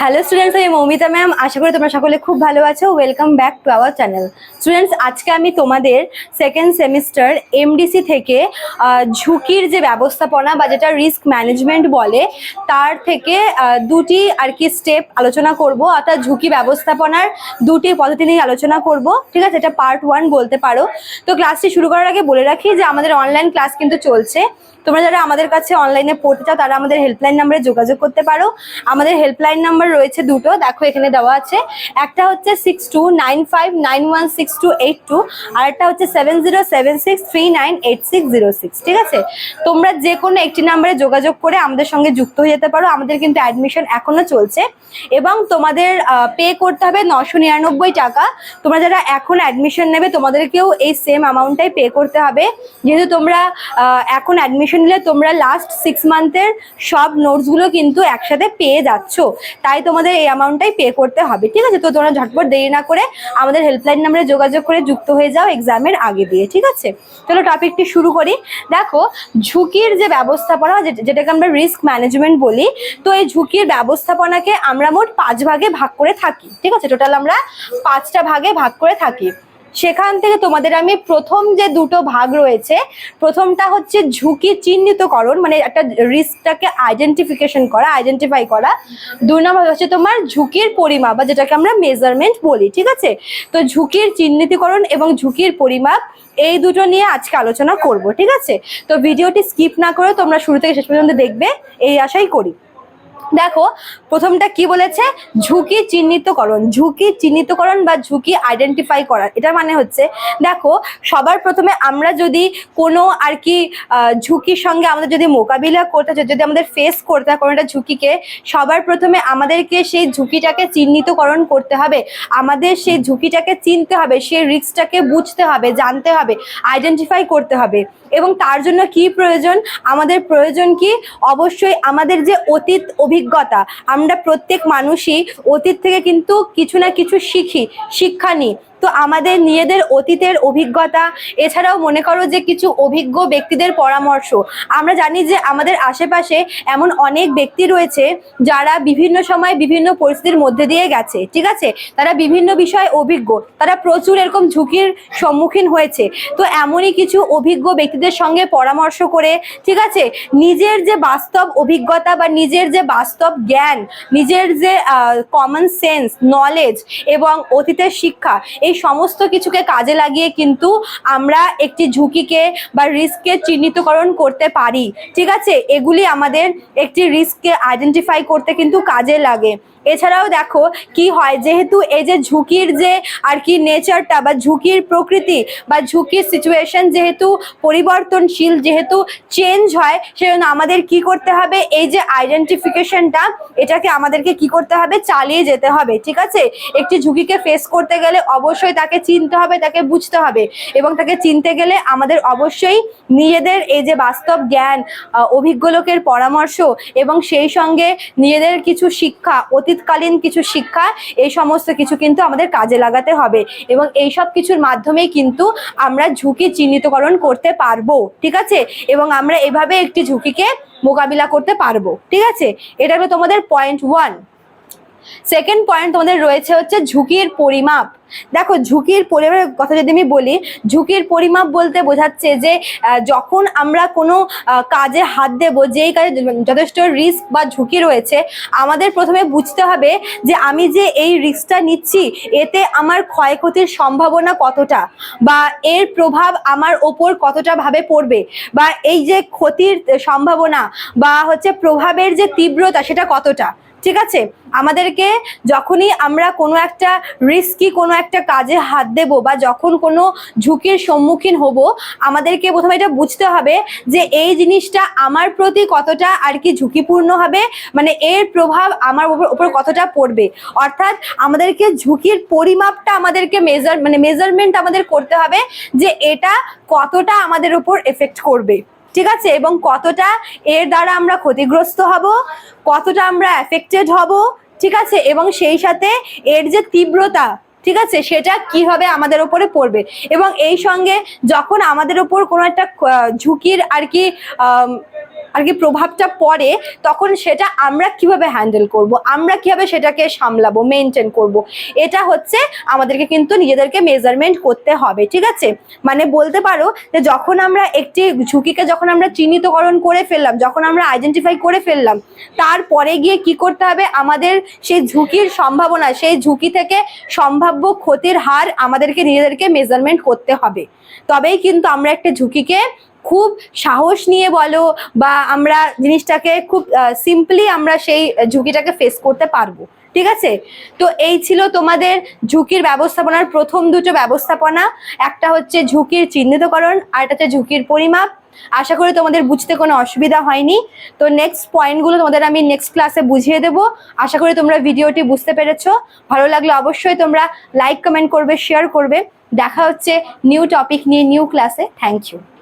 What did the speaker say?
Hello students আমি Moumita ma'am আশা করি তোমরা সকলে খুব ভালো আছো। Welcome back to our channel students আজকে আমি তোমাদের সেকেন্ড সেমিস্টার এমডিসি থেকে ঝুঁকির যে ব্যবস্থাপনা বা যেটা রিস্ক ম্যানেজমেন্ট বলে, তার থেকে দুটি আর কি স্টেপ আলোচনা করব। অর্থাৎ ঝুঁকি ব্যবস্থাপনার দুটি পদ্ধতি নিয়ে আলোচনা করব। ঠিক আছে? এটা পার্ট ওয়ান বলতে পারো। তো ক্লাসটি শুরু করার আগে বলে রাখি যে আমাদের অনলাইন ক্লাস কিন্তু চলছে। তোমরা যারা আমাদের কাছে অনলাইনে পড়তে চাও, তারা আমাদের হেল্পলাইন নাম্বারে যোগাযোগ করতে পারো। আমাদের হেল্পলাইন নাম্বার রয়েছে দুটো। দেখো, এখানে দেওয়া আছে। একটা হচ্ছে six two nine five nine one six two eight two আর একটা হচ্ছে seven zero seven six three nine eight six zero six ঠিক আছে? তোমরা যে কোনো একটি নাম্বারে যোগাযোগ করে আমাদের সঙ্গে যুক্ত হয়ে যেতে পারো। আমাদের কিন্তু অ্যাডমিশন এখনও চলছে এবং তোমাদের পে করতে হবে নশো নিরানব্বই টাকা। তোমরা যারা এখন অ্যাডমিশন নেবে, তোমাদেরকেও এই সেম অ্যামাউন্টটাই পে করতে হবে। যেহেতু তোমরা এখন অ্যাডমিশন নিলে তোমরা লাস্ট সিক্স মান্থের সব নোটসগুলো কিন্তু একসাথে পেয়ে যাচ্ছ। তাই তোমাদের এই অ্যামাউন্টটাই পে করতে হবে, ঠিক আছে? তো তোমরা ঝটপট দেরি না করে আমাদের হেল্পলাইন নাম্বারে যোগাযোগ করে যুক্ত হয়ে যাও এক্সামের আগে দিয়ে, ঠিক আছে? চলো টপিকটি শুরু করি। দেখো, ঝুঁকির যে ব্যবস্থাপনা যেটা- যেটাকে আমরা রিস্ক ম্যানেজমেন্ট বলি, তো এই ঝুঁকির ব্যবস্থাপনাকে আমরা মোট পাঁচ ভাগে ভাগ করে থাকি, ঠিক আছে? টোটাল আমরা পাঁচটা ভাগে ভাগ করে থাকি। সেখান থেকে তোমাদের আমি প্রথম যে দুটো ভাগ রয়েছে, প্রথমটা হচ্ছে ঝুঁকি চিহ্নিতকরণ মানে একটা রিস্কটাকে আইডেন্টিফিকেশন করা আইডেন্টিফাই করা। দুই নম্বর হচ্ছে তোমার ঝুঁকির পরিমাপ, বা যেটাকে আমরা মেজারমেন্ট বলি, ঠিক আছে? তো ঝুঁকির চিহ্নিতকরণ এবং ঝুঁকির পরিমাপ, এই দুটো নিয়ে আজকে আলোচনা করব, ঠিক আছে? তো ভিডিওটি স্কিপ না করে তোমরা শুরু থেকে শেষ পর্যন্ত দেখবে, এই আশাই করি। দেখো, প্রথমটা কি বলেছে? ঝুঁকি চিহ্নিতকরণ। ঝুঁকি চিহ্নিতকরণ বা ঝুঁকি আইডেন্টিফাই করা এটা মানে হচ্ছে, দেখো, সবার প্রথমে আমরা যদি কোনো আর কি ঝুঁকির সঙ্গে আমাদের যদি মোকাবিলা করতে যদি আমাদের ফেস করতে হয় কোনো একটা ঝুঁকিকে, সবার প্রথমে আমাদেরকে সেই ঝুঁকিটাকে চিহ্নিতকরণ করতে হবে। আমাদের সেই ঝুঁকিটাকে চিনতে হবে, সেই রিস্কটাকে বুঝতে হবে, জানতে হবে আইডেন্টিফাই করতে হবে। এবং তার জন্য কি প্রয়োজন? আমাদের প্রয়োজন কি? অবশ্যই আমাদের যে অতীত অভিজ্ঞতা আমরা প্রত্যেক মানুষই অতীত থেকে কিন্তু কিছু না কিছু শিখি শিক্ষা নিই। তো আমাদের নিজেদের অতীতের অভিজ্ঞতা, এছাড়াও মনে করো যে কিছু অভিজ্ঞ ব্যক্তিদের পরামর্শ। আমরা জানি যে আমাদের আশেপাশে এমন অনেক ব্যক্তি রয়েছে যারা বিভিন্ন সময় বিভিন্ন পরিস্থিতির মধ্যে দিয়ে গেছে, ঠিক আছে? তারা বিভিন্ন বিষয়ে অভিজ্ঞ, তারা প্রচুর এরকম ঝুঁকির সম্মুখীন হয়েছে। তো এমনই কিছু অভিজ্ঞ ব্যক্তিদের সঙ্গে পরামর্শ করে, ঠিক আছে? নিজের যে বাস্তব অভিজ্ঞতা বা নিজের যে বাস্তব জ্ঞান, নিজের যে কমন সেন্স নলেজ এবং অতীতের শিক্ষা, এই সমস্ত কিছুকে কাজে লাগিয়ে কিন্তু আমরা একটি ঝুঁকিকে বা রিস্ককে চিহ্নিতকরণ করতে পারি। ঠিক আছে? এগুলি আমাদের একটি রিস্ককে আইডেন্টিফাই করতে কিন্তু কাজে লাগে। এছাড়াও দেখো, কি হয়? যেহেতু এই যে ঝুঁকির যে আর কি নেচারটা বা ঝুঁকির প্রকৃতি বা ঝুঁকির সিচুয়েশন যেহেতু পরিবর্তনশীল, যেহেতু চেঞ্জ হয়, সেজন্য আমাদের কি করতে হবে? এই যে আইডেন্টিফিকেশনটা এটাকে আমাদেরকে কি করতে হবে? চালিয়ে যেতে হবে। ঠিক আছে? একটি ঝুঁকিকে ফেস করতে গেলে অবশ্যই তাকে চিনতে হবে, তাকে বুঝতে হবে। এবং তাকে চিনতে গেলে আমাদের অবশ্যই নিজেদের এই যে বাস্তব জ্ঞান অভিজ্ঞ লোকের পরামর্শ এবং সেই সঙ্গে নিজেদের কিছু শিক্ষা, অতীতকালীন কিছু শিক্ষা, এই সমস্ত কিছু কিন্তু আমাদের কাজে লাগাতে হবে। এবং এই সব কিছুর মাধ্যমেই কিন্তু আমরা ঝুঁকি চিহ্নিতকরণ করতে পারব, ঠিক আছে? এবং আমরা এভাবে একটি ঝুঁকিকে মোকাবিলা করতে পারব, ঠিক আছে? এটা হলো তোমাদের পয়েন্ট ওয়ান সেকেন্ড পয়েন্ট তোমাদের রয়েছে হচ্ছে ঝুঁকির পরিমাপ। দেখো, ঝুঁকির পরিমাপের কথা যদি আমি বলি, ঝুঁকির পরিমাপ বলতে বোঝাচ্ছে যে যখন আমরা কোনো কাজে হাত দেব, যেই কাজে যথেষ্ট রিস্ক বা ঝুঁকি রয়েছে, আমাদের প্রথমে বুঝতে হবে যে, আমি যে এই রিস্কটা নিচ্ছি, এতে আমার ক্ষয়ক্ষতির সম্ভাবনা কতটা? বা এর প্রভাব আমার ওপর কতটা ভাবে পড়বে? বা এই যে ক্ষতির সম্ভাবনা বা হচ্ছে প্রভাবের যে তীব্রতা, সেটা কতটা? ঠিক আছে? আমাদেরকে যখনই আমরা কোনো একটা রিস্কি কোনো একটা কাজে হাত দেব বা যখন কোনো ঝুঁকির সম্মুখীন হব, আমাদেরকে প্রথমে এটা বুঝতে হবে যে এই জিনিসটা আমার প্রতি কতটা আর কি ঝুঁকিপূর্ণ হবে মানে এর প্রভাব আমার উপর কতটা পড়বে। অর্থাৎ আমাদেরকে ঝুঁকির পরিমাপটা আমাদেরকে মেজার মানে মেজারমেন্ট আমাদের করতে হবে যে এটা কতটা আমাদের উপর এফেক্ট করবে। ঠিক আছে? এবং কতটা এর দ্বারা আমরা ক্ষতিগ্রস্ত হব, কতটা আমরা অ্যাফেক্টেড হব, ঠিক আছে? এবং সেই সাথে এর যে তীব্রতা, ঠিক আছে? সেটা কীভাবে আমাদের ওপরে পড়বে? এবং এই সঙ্গে যখন আমাদের ওপর কোনো একটা ঝুঁকির আর কি আর কি প্রভাবটা পড়ে, তখন সেটা আমরা কীভাবে হ্যান্ডেল করব? আমরা কীভাবে সেটাকে সামলাবো মেনটেন করব? এটা হচ্ছে আমাদেরকে কিন্তু নিজেদেরকে মেজারমেন্ট করতে হবে, ঠিক আছে? মানে বলতে পারো যে যখন আমরা একটি ঝুঁকিকে যখন আমরা চিহ্নিতকরণ করে ফেললাম, যখন আমরা আইডেন্টিফাই করে ফেললাম, তারপরে গিয়ে কি করতে হবে? আমাদের সেই ঝুঁকির সম্ভাবনা, সেই ঝুঁকি থেকে সম্ভাব্য ক্ষতির হার আমাদেরকে নিজেদেরকে মেজারমেন্ট করতে হবে। তবেই কিন্তু আমরা একটা ঝুঁকিকে খুব সাহস নিয়ে বলো বা আমরা জিনিসটাকে খুব সিম্পলি আমরা সেই ঝুঁকিটাকে ফেস করতে পারব, ঠিক আছে? তো এই ছিল তোমাদের ঝুঁকির ব্যবস্থাপনার প্রথম দুটো ব্যবস্থাপনা। একটা হচ্ছে ঝুঁকির চিহ্নিতকরণ আর একটা হচ্ছে ঝুঁকির পরিমাপ। আশা করি তোমাদের বুঝতে কোনো অসুবিধা হয়নি। তো নেক্সট পয়েন্টগুলো তোমাদের আমি নেক্সট ক্লাসে বুঝিয়ে দেবো। আশা করি তোমরা ভিডিওটি বুঝতে পেরেছ। ভালো লাগলে অবশ্যই তোমরা লাইক কমেন্ট করবে শেয়ার করবে। দেখা হচ্ছে নিউ টপিক নিয়ে নিউ ক্লাসে থ্যাংক ইউ